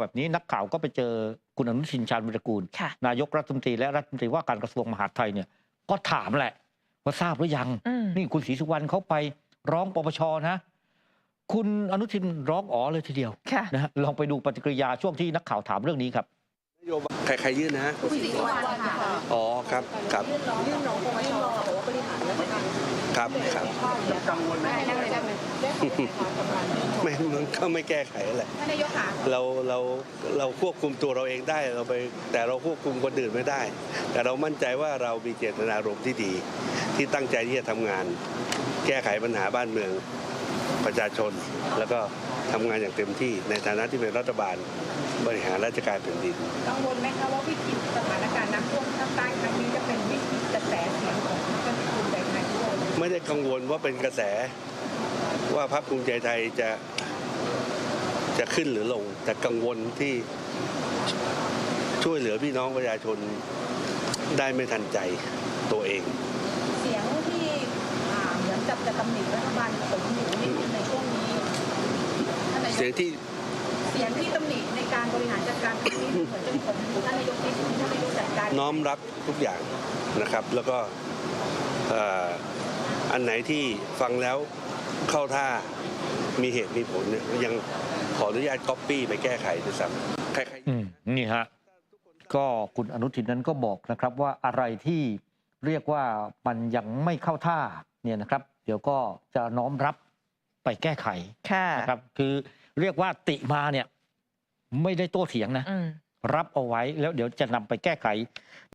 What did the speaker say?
แบบนี้นักข่าวก็ไปเจอคุณอนุทินชาญวิรกูลค่ะนายกรัฐมนตรีและรัฐมนตรีว่าการกระทรวงมหาดไทยเนี่ยก็ถามแหละ ว่าทราบหรือยังอืมนี่คุณศรีสุวรรณเขาไปร้องปปชนะ คุณอนุทินร้องอ๋อเลยทีเดียวค่ะนะฮะลองไปดูปฏิกิริยาช่วงที่นักข่าวถามเรื่องนี้ครับนโยบายใครใครยื่นนะฮะคุณศรีสุวรรณค่ะอ๋อครับครับยื่นร้องยื่นร้องปปชบอกว่าบริหารราชการครับครับกังวลไหมได้ไหม ได้ไหมได้ไหมไม่มันก็ไม่แก้ไขแหละท่านนายกค่ะเราเราเราควบคุมตัวเราเองได้เราไปแต่เราควบคุมคนอื่นไม่ได้ แต่เรามั่นใจว่าเรามีเจตนารมณ์ที่ดี ที่ตั้งใจที่จะทำงาน แก้ไขปัญหาบ้านเมืองประชาชน แล้วก็ทำงานอย่างเต็มที่ในฐานะที่เป็นรัฐบาลบริหารราชการแผ่นดินกังวลไหมคะว่าวิกฤตสถานการณ์น้ำท่วมภาคใต้ครั้งนี้จะเป็นวิกฤตกระแสเสียงของท่านภูมิใจไทยด้วยไม่ได้กังวลว่าเป็นกระแสว่าพรรคภูมิใจไทยจะ จะขึ้นหรือลง แต่กังวลที่ช่วยเหลือพี่น้องประชาชนได้ไม่ทันใจตัวเอง เสียงที่อ่าเหมือนกับจะตำหนิรัฐบาลสมอยู่นิดนึงในช่วงนี้ท่านนายกเสียงที่เสียงที่ตำหนิในการบริหารจัดการครั้งนี้เหมือนจะมีผลท่านนายกที่ท่านนายกจัดการน้อมรับทุกอย่างนะครับ แล้วก็เอ่ออันไหนที่ฟังแล้วเข้าท่ามีเหตุมีผลเนี่ยยัง ขออนุญาตก๊อปปี้ไปแก้ไขด้วยซ้ำใครๆอืมนี่ฮะก็คุณอนุทินนั้นก็บอกนะครับว่าอะไรที่เรียกว่ามันยังไม่เข้าท่าเนี่ยนะครับ เดี๋ยวก็จะน้อมรับไปแก้ไขค่ะนะครับ คือเรียกว่าติมาเนี่ย ไม่ได้โต้เถียงนะอืมรับเอาไว้แล้วเดี๋ยวจะนำไปแก้ไข